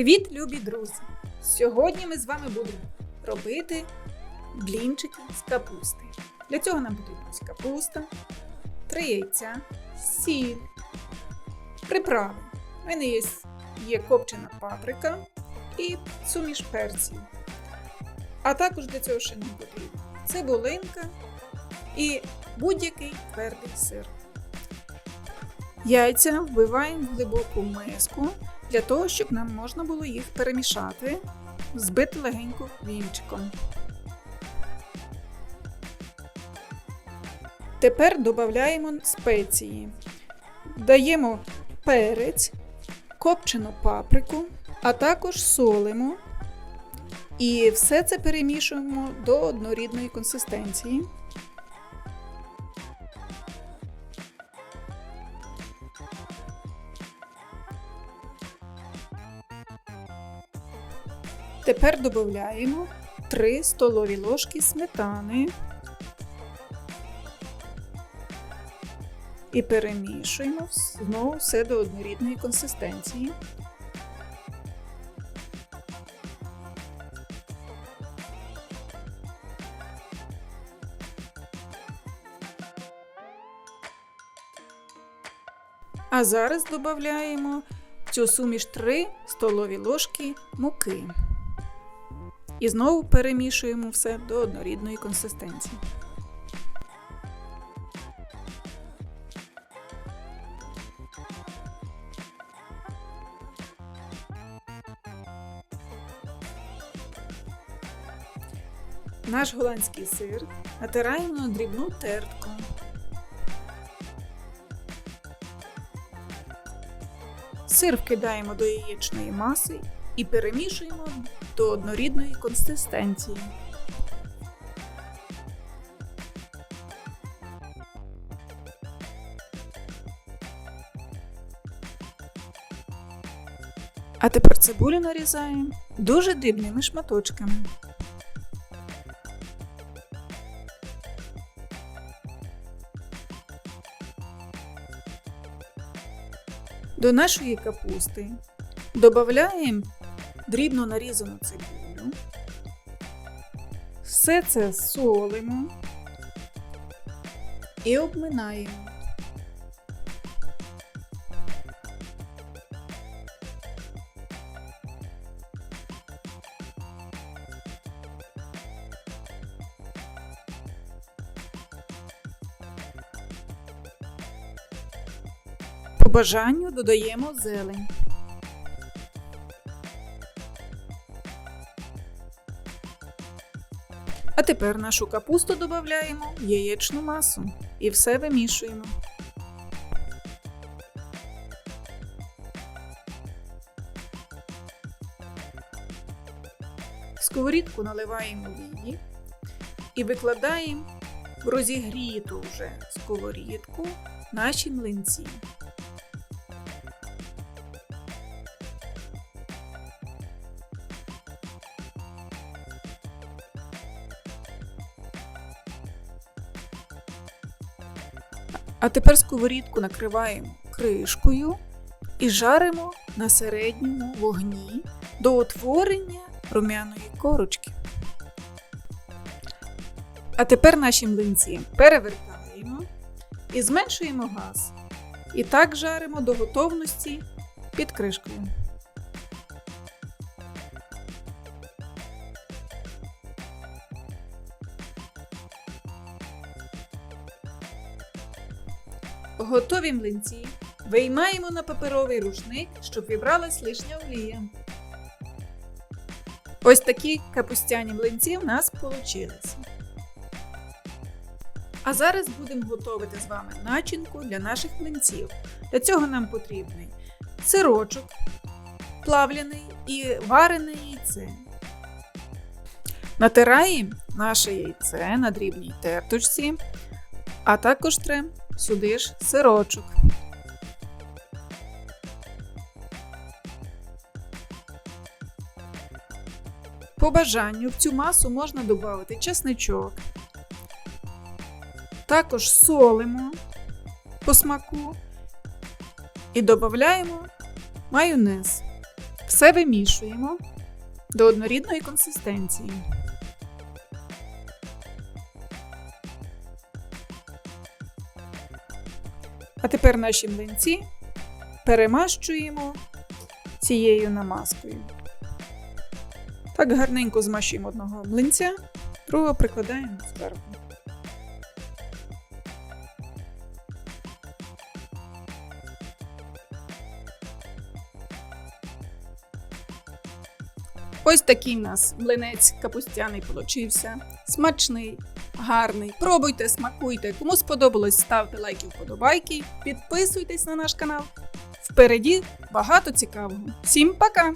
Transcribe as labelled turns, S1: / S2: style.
S1: Привіт, любі друзі! Сьогодні ми з вами будемо робити блінчики з капусти. Для цього нам потрібна капуста, три яйця, сіль, приправи. У мене є, є копчена паприка і суміш перців. А також для цього ще нам потрібна цибулинка і будь-який твердий сир. Яйця вбиваємо в глибоку миску для того, щоб нам можна було їх перемішати, збити легенько вінчиком. Тепер додаємо спеції. Даємо перець, копчену паприку, а також солимо. І все це перемішуємо до однорідної консистенції. Тепер додаємо 3 столові ложки сметани і перемішуємо знову все до однорідної консистенції. А зараз додаємо цю суміш 3 столові ложки муки. І знову перемішуємо все до однорідної консистенції. Наш голландський сир натираємо на дрібну тертку. Сир вкидаємо до яєчної маси і перемішуємо до однорідної консистенції. А тепер цибулю нарізаємо дуже дрібними шматочками. До нашої капусти додаємо дрібно нарізану цибулю. Все це солимо і обминаємо. По бажанню додаємо зелень. А тепер нашу капусту додаємо в яєчну масу і все вимішуємо. Сковорідку наливаємо олії і викладаємо в розігріту вже сковорідку наші млинці. А тепер сковорідку накриваємо кришкою і жаримо на середньому вогні до утворення рум'яної корочки. А тепер наші млинці перевертаємо і зменшуємо газ. І так жаримо до готовності під кришкою. Готові млинці виймаємо на паперовий рушник, щоб вібралась лишня олія. Ось такі капустяні млинці в нас вийшли. А зараз будемо готувати з вами начинку для наших млинців. Для цього нам потрібний сирочок, плавлений і варене яйце. Натираємо наше яйце на дрібній терточці, а також трем сюди ж сирочок. По бажанню в цю масу можна додати чесничок. Також солимо по смаку і додаємо майонез. Все вимішуємо до однорідної консистенції. А тепер наші млинці перемащуємо цією намазкою. Так гарненько змащуємо одного млинця, другого прикладаємо зверху. Ось такий у нас млинець капустяний получився. Смачний, гарний. Пробуйте, смакуйте. Кому сподобалось, ставте лайки, вподобайки, підписуйтесь на наш канал. Впереді багато цікавого. Всім пока!